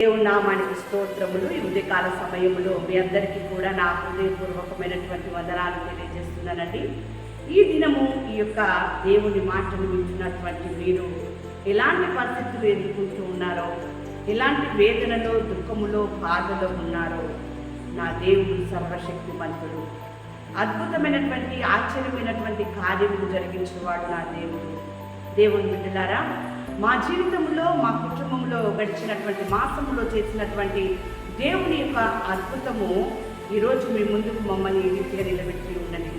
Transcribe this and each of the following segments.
దేవుడు నామానికి స్తోత్రములు. ఈ ఉదయకాల సమయంలో మీ అందరికీ కూడా నా హృదయపూర్వకమైనటువంటి వందనాలు తెలియజేస్తున్నానండి. ఈ దినము ఈ యొక్క దేవుని మాటను వింటున్నటువంటి మీరు ఎలాంటి పరిస్థితులు ఎదుర్కొంటూ ఉన్నారో ఎలాంటి వేదనలో దుఃఖములో బాధలో ఉన్నారో నా దేవుడు సర్వశక్తిమంతుడు. అద్భుతమైనటువంటి ఆశ్చర్యమైనటువంటి కార్యములు జరిగించేవాడు నా దేవుడు. దేవుని బిడ్డలారా మా జీవితంలో మా కుటుంబంలో గడిచినటువంటి మాసంలో చేసినటువంటి దేవుని యొక్క అద్భుతము ఈరోజు మీ ముందుకు మమ్మల్ని రీతిగా నిలబెట్టి ఉండని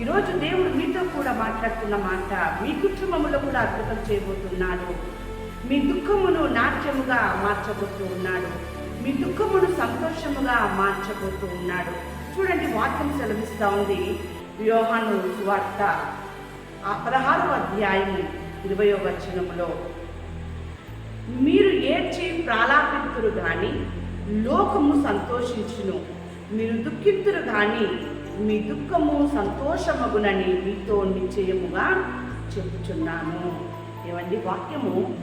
ఈరోజు దేవుడు మీతో కూడా మాట్లాడుతున్న మాట మీ కుటుంబంలో కూడా అద్భుతం చేయబోతున్నాడు. మీ దుఃఖమును నాట్యముగా మార్చబోతూ ఉన్నాడు. మీ దుఃఖమును సంతోషముగా మార్చబోతూ ఉన్నాడు. చూడండి వాక్యం సెలవిస్తూ ఉంది. వ్యూహాను సువార్త ఆ పదహారవ అధ్యాయం ఇరవయో వచనంలో మీరు ఏడ్చి ప్రాలాపిత్తురు గాని లోకము సంతోషించును. మీరు దుఃఖిత్తురు గాని మీ దుఃఖము సంతోషమగునని మీతో నిశ్చయముగా చెబుతున్నాను ఏమండి వాక్యము?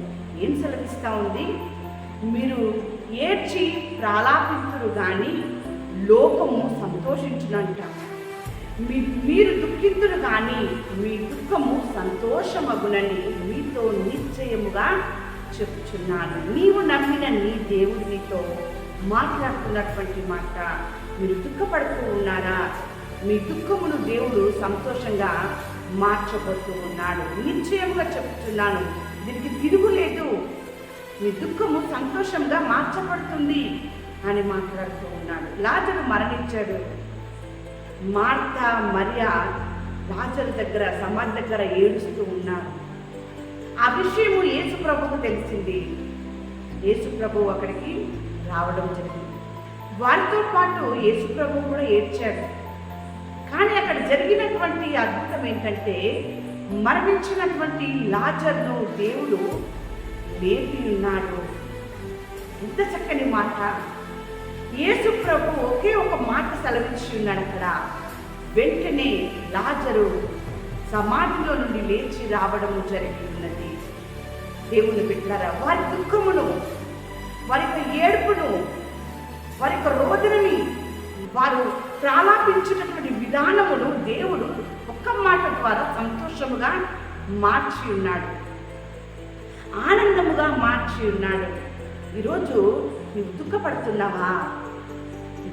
ఏం సెలవిస్తూ ఉంది? మీరు ఏడ్చి ప్రాలాపితురు గాని లోకము సంతోషించునంట. మీ మీరు దుఃఖితులు కానీ మీ దుఃఖము సంతోషమగునని మీతో నిశ్చయముగా చెప్పుచున్నాను. నీవు నమ్మిన నీ దేవుడు నీతో మాట్లాడుతున్నటువంటి మాట మీరు దుఃఖపడుతూ ఉన్నారా? మీ దుఃఖమును దేవుడు సంతోషంగా మార్చబోతూ ఉన్నాడు. నిశ్చయముగా చెప్తున్నాను దీనికి తిరుగులేదు మీ దుఃఖము సంతోషంగా మార్చబడుతుంది అని మాట్లాడుతూ ఉన్నాడు. లాజరు మరణించాడు. మార్త మరియా లాజరు దగ్గర సమాధి దగ్గర ఏడుస్తూ ఉన్నారు. ఆ విషయము యేసు ప్రభుకు తెలిసింది. యేసు ప్రభు అక్కడికి రావడం జరిగింది. వారితో పాటు యేసు ప్రభు కూడా ఏడ్చాడు కానీ అక్కడ జరిగినటువంటి అద్భుతం ఏంటంటే మరణించినటువంటి లాజర్ను దేవుడు లేపి ఉన్నాడు ఎంత చక్కని మాట. యేసు ప్రభు ఒకే ఒక మాట సెలవించి ఉన్నాడు అక్కడ. వెంటనే లాజరు సమాధిలో నుండి లేచి రావడము జరిగి ఉన్నది దేవుని బిడ్డారా వారి దుఃఖమును వారి యొక్క ఏడుపును వారి యొక్క రోదనని వారు ప్రాలాపించినటువంటి విధానమును దేవుడు ఒక్క మాట ద్వారా సంతోషముగా మార్చి ఉన్నాడు. ఆనందముగా మార్చి ఉన్నాడు. ఈరోజు నువ్వు దుఃఖపడుతున్నావా?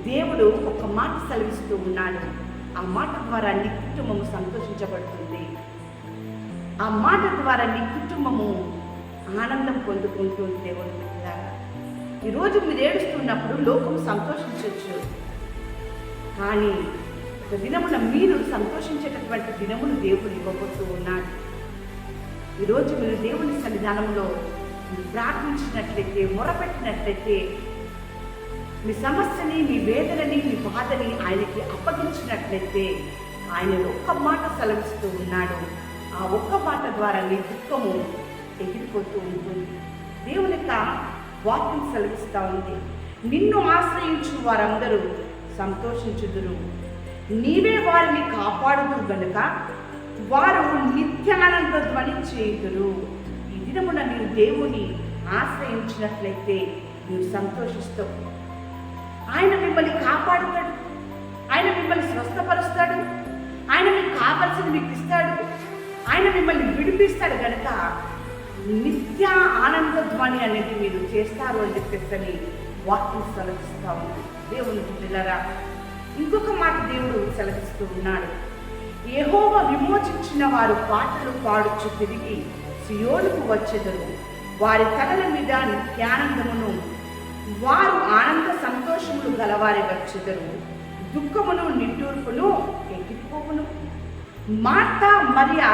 దేవుడు ఒక మాట సెలవిస్తూ ఉన్నాడు. ఆ మాట ద్వారా నీ కుటుంబము సంతోషించబడుతుంది. ఆ మాట ద్వారా నీ కుటుంబము ఆనందం పొందుకుంటుంది దేవుని బిడ్డలారా. ఈరోజు మీరు ఏడుస్తున్నప్పుడు లోకం సంతోషించవచ్చు కానీ ఒక దినమున మీరు సంతోషించేటటువంటి దినమును దేవుడు ఇవ్వబోతూ ఉన్నాడు. ఈరోజు మీరు దేవుని సన్నిధానంలో ప్రార్థించినట్లయితే మొరపెట్టినట్లయితే మీ సమస్యని మీ వేదనని మీ బాధని ఆయనకి అప్పగించినట్లయితే ఆయన ఒక్క మాట సెలవిస్తూ ఉన్నాడు. ఆ ఒక్క మాట ద్వారా నీ దుఃఖము ఎగిరిపోతూ ఉంటుంది. దేవుని యొక్క వాక్యం సెలవిస్తూ ఉంది. నిన్ను ఆశ్రయించు వారందరూ సంతోషించుదురు. నీవే వారిని కాపాడుదు గనుక వారు నిత్యానంద ధ్వని చేయుదురు. ఈ దినమున మీరు దేవుని ఆశ్రయించినట్లయితే నువ్వు సంతోషిస్తావు ఆయన మిమ్మల్ని కాపాడుతాడు. ఆయన మిమ్మల్ని స్వస్థపరుస్తాడు. ఆయన మీకు కావలసింది మీకు ఇస్తాడు. ఆయన మిమ్మల్ని విడిపిస్తాడు కనుక నిత్య ఆనంద ధ్వని అనేది మీరు చేస్తారు అని చెప్పేసి వాక్యం సెలవిస్తూ ఉంది. దేవుని పిల్లరా ఇంకొక మాట దేవుడు సెలవిస్తూ ఉన్నాడు. ఏహోవ విమోచించిన వారు పాటలు పాడుచు తిరిగి సియోనుకు వచ్చెదరు. వారి తలల మీద నిత్యానందమును వారు ఆనంద సంతోషములు గలవారి వచ్చెదరు దుఃఖమును నిట్టూర్పును ఎగిరిపోవును మార్త మరియా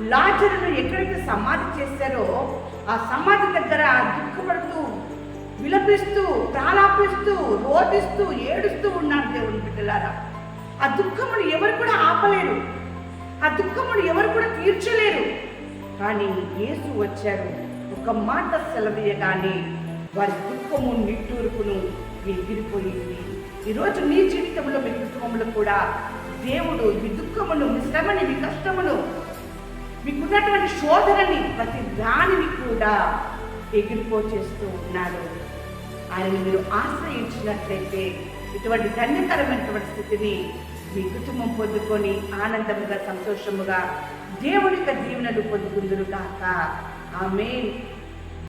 లాజరును ఎక్కడైతే సమాధి చేశారో ఆ సమాధి దగ్గర దుఃఖపడుతూ విలపిస్తూ ప్రాలాపిస్తూ రోధిస్తూ ఏడుస్తూ ఉన్నారు దేవుని బిడ్డలారా. ఆ దుఃఖమును ఎవరు కూడా ఆపలేరు. ఆ దుఃఖమును ఎవరు కూడా తీర్చలేరు. కానీ యేసు వచ్చారు. ఒక మాట సెలవీయగానే వారి దుఃఖము నిట్టూర్పును ఎగిరిపోయింది ఈరోజు నీ జీవితంలో మీ కుటుంబంలో కూడా దేవుడు మీ దుఃఖమును మీ శ్రమని మీ కష్టమును మీకున్నటువంటి శోధనని ప్రతి దానిని కూడా ఎగిరిపో చేస్తూ ఉన్నాడు. ఆయన మీరు ఆశ్రయించినట్లయితే ఇటువంటి ధన్యకరమైనటువంటి స్థితిని మీ కుటుంబం పొందుకొని ఆనందముగా సంతోషముగా దేవుని యొక్క దీవెనలు పొందుకుందరు కాక ఆమె